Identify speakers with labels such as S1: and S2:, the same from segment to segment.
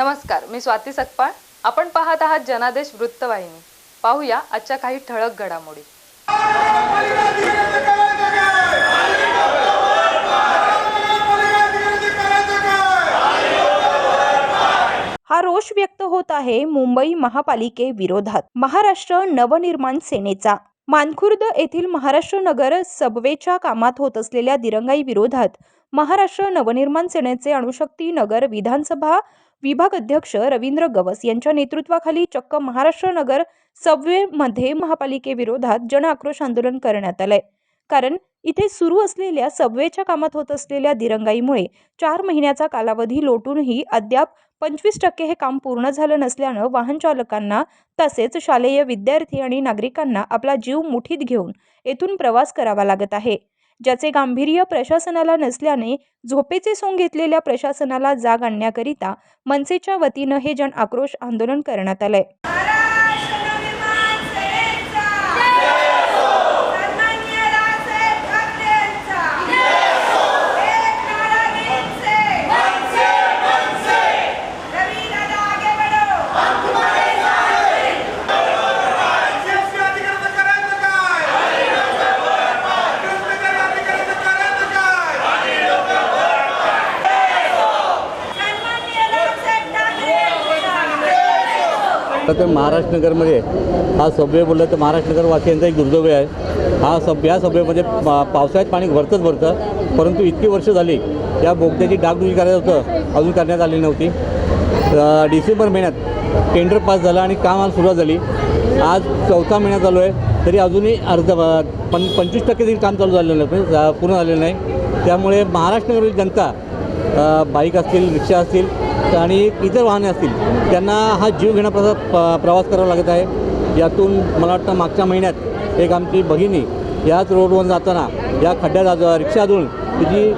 S1: नमस्कार मी स्वाती सकपाळ. आपण पाहत आहात जनादेश वृत्तवाहिनी. पाहूया आजच्या काही ठळक घडामोडी.
S2: हा रोष व्यक्त होत आहे मुंबई महापालिकेविरोधात महाराष्ट्र नवनिर्माण सेनेचा. मानखुर्द येथील महाराष्ट्र नगर सबवेच्या कामात होत असलेल्या दिरंगाई विरोधात महाराष्ट्र नवनिर्माण सेनेचे अणुशक्ती नगर विधानसभा विभाग अध्यक्ष रवींद्र गवस यांच्या नेतृत्वाखाली चक्क महाराष्ट्र नगर सबवेमध्ये महापालिकेविरोधात जन आक्रोश आंदोलन करण्यात आलंय. कारण इथे सुरू असलेल्या सबवेच्या कामात होत असलेल्या दिरंगाईमुळे चार महिन्याचा कालावधी लोटूनही अद्याप पंचवीस टक्के हे काम पूर्ण झालं नसल्यानं वाहन चालकांना तसेच शालेय विद्यार्थी आणि नागरिकांना आपला जीव मुठीत घेऊन येथून प्रवास करावा लागत आहे. ज्याचे गांभीर्य प्रशासनाला नसल्याने झोपेचे सोंग घेतलेल्या प्रशासनाला जाग आणण्याकरिता मनसेच्या वतीनं हे जन आक्रोश आंदोलन करण्यात आलंय.
S3: आता तर महाराष्ट्रनगरमध्ये हा सबवे बोललं तर महाराष्ट्र नगर वासियांचा एक दुर्दैव आहे. हा सब या सबवेमध्ये म्हणजे पा पावसाळ्यात पाणी भरतंच भरतं. परंतु इतकी वर्ष झाली या बोगद्याची डागडुजी करायचं होतं अजून करण्यात आली नव्हती. डिसेंबर महिन्यात टेंडर पास झालं आणि काम आज सुरुवात झाली. आज चौथा महिना चालू आहे तरी अजूनही अर्ध पं पंचवीस टक्के देखील काम चालू झालेलं नाही पूर्ण झालेलं नाही. त्यामुळे महाराष्ट्रनगरील जनता बाईक असतील रिक्षा असतील आणि इतर वाहने असतील त्यांना हा जीव घेण्याचा प- प्रवास करावा लागत आहे. यातून मला वाटतं मागच्या महिन्यात एक आमची भगिनी याच रोडवर जाताना या खड्ड्यात जा रिक्षा धुवून तिची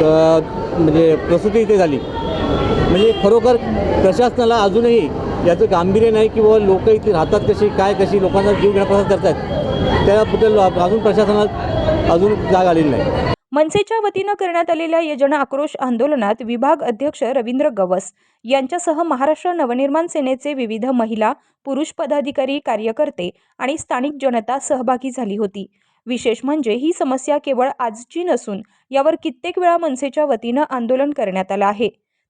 S3: म्हणजे प्रसूती इथे झाली. म्हणजे खरोखर प्रशासनाला अजूनही याचं गांभीर्य नाही की बाबा लोक इथे राहतात कशी काय कशी लोकांचा जीव घेण्याचा करत करतात त्याबद्दल अजून प्रशासनात अजून जाग आलेली नाही.
S2: मनसेच्या वतीनं करण्यात आलेल्या या जन आक्रोश आंदोलनात विभाग अध्यक्ष रवींद्र गवस यांच्यासह महाराष्ट्र नवनिर्माण सेनेचे विविध महिला पुरुष पदाधिकारी कार्यकर्ते आणि स्थानिक जनता सहभागी झाली होती. विशेष म्हणजे ही समस्या केवळ आजची नसून यावर कित्येक वेळा मनसेच्या वतीनं आंदोलन करण्यात आलं आहे.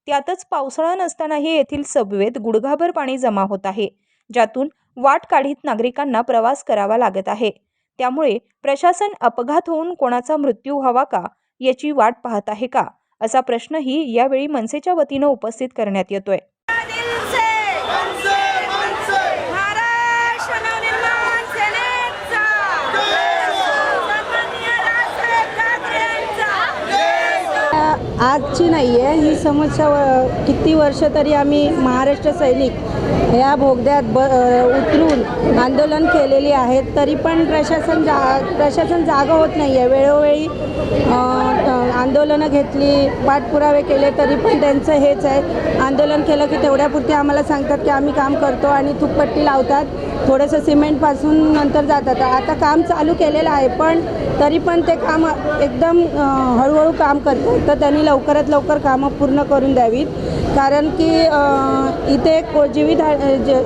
S2: त्यातच पावसाळा नसतानाही येथील सबवेत गुडघाभर पाणी जमा होत आहे ज्यातून वाट काढीत नागरिकांना प्रवास करावा लागत आहे. त्यामुळे प्रशासन अपघात होऊन कोणाचा मृत्यू व्हावा का याची वाट पाहत आहे का? असा प्रश्नही यावेळी मनसेच्या वतीनं उपस्थित करण्यात येतोय.
S4: आजची नाही आहे ही समस्या व- किती वर्ष तरी आम्ही महाराष्ट्र सैनिक या बोगद्यात ब उतरून आंदोलन केलेली आहेत. तरी पण प्रशासन जा प्रशासन जागा होत नाही आहे वेळोवेळी आंदोलनं घेतली पाठपुरावे केले तरी पण त्यांचं हेच आहे. आंदोलन केलं की तेवढ्यापुरती आम्हाला सांगतात की आम्ही काम करतो आणि थुकपट्टी लावतात. थोडंसं सिमेंटपासून नंतर जातात. आता काम चालू केलेलं आहे पण तरी पण ते काम एकदम हळूहळू काम करतात. तर त्यांनी लवकरात लवकर कामं पूर्ण करून द्यावीत. कारण की इथे को जीवित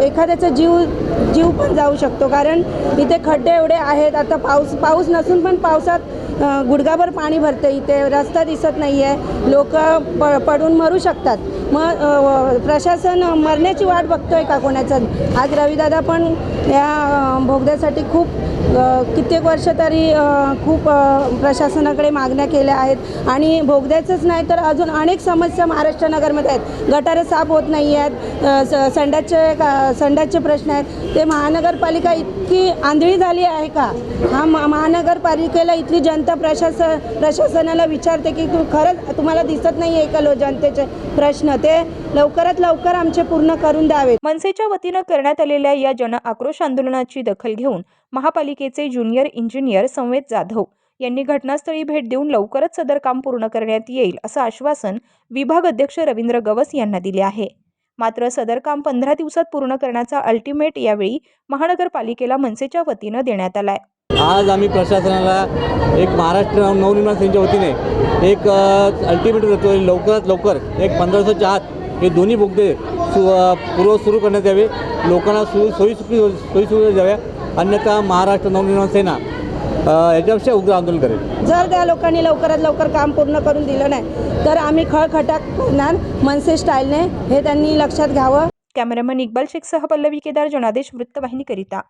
S4: एखाद्याचा जीव जीव पण जाऊ शकतो. कारण इथे खड्डे एवढे आहेत. आता पाऊस पाऊस नसून पण पावसात गुडघाभर पाणी भरते इथे रस्ता दिसत नाही आहे लोक प पडून मरू शकतात. मग प्रशासन मरण्याची वाट बघतो आहे का कोणाचं? आज रविदादा पण या भोगद्यासाठी खूप कित्येक वर्ष तरी खूप प्रशासनाकडे मागण्या केल्या आहेत. आणि भोगद्याचंच नाही तर अजून अनेक समस्या महाराष्ट्र नगरमध्ये आहेत. गटारं साफ होत नाही आहेत. संडासचे का संडासचे प्रश्न आहेत. ते महानगरपालिका इतकी आंधळी झाली आहे का? हा महानगरपालिकेला इथली जनता प्रशासन प्रशासनाला विचारते की तू खरंच तुम्हाला दिसत नाही आहे का लो जनतेचे प्रश्न? ते लवकरात लवकर आमचे पूर्ण करून द्यावेत.
S2: मनसेच्या वतीनं करण्यात आलेल्या या जन आक्रोश आंदोलनाची दखल घेऊन महापालिकेचे ज्युनियर इंजिनियर संवेद जाधव यांनी घटनास्थळी भेट देऊन लवकरच सदर काम पूर्ण करण्यात येईल असं आश्वासन विभाग अध्यक्ष रवींद्र गवस यांना दिले आहे. मात्र सदर काम पंधरा दिवसात पूर्ण करण्याचा अल्टिमेट यावेळी महानगरपालिकेला मनसेच्या वतीनं देण्यात आलाय.
S3: आज आम्ही प्रशासनाला एक महाराष्ट्र नव- नवनिर्माण सेनेच्या वतीने एक अल्टिमेट देतो लवकरात लवकर एक पंधरा दिवसाच्या आत हे दोन्ही बोगदे सु पूर्व सुरू करण्यात यावे. लोकांना सु सोयीसुखी सोयीसुविधा द्याव्या. अन्यथा महाराष्ट्र नवनिर्माण सेना याच्यापेक्षा उग्र आंदोलन करेल.
S4: जर त्या लोकांनी लवकरात लवकर काम पूर्ण करून दिलं नाही तर आम्ही खळखटाक करणार मनसे स्टाईलने. हे त्यांनी लक्षात घ्यावं.
S2: कॅमेरामन इक्बाल शेखसह पल्लवी केदार जनादेश वृत्तवाहिनीकरिता.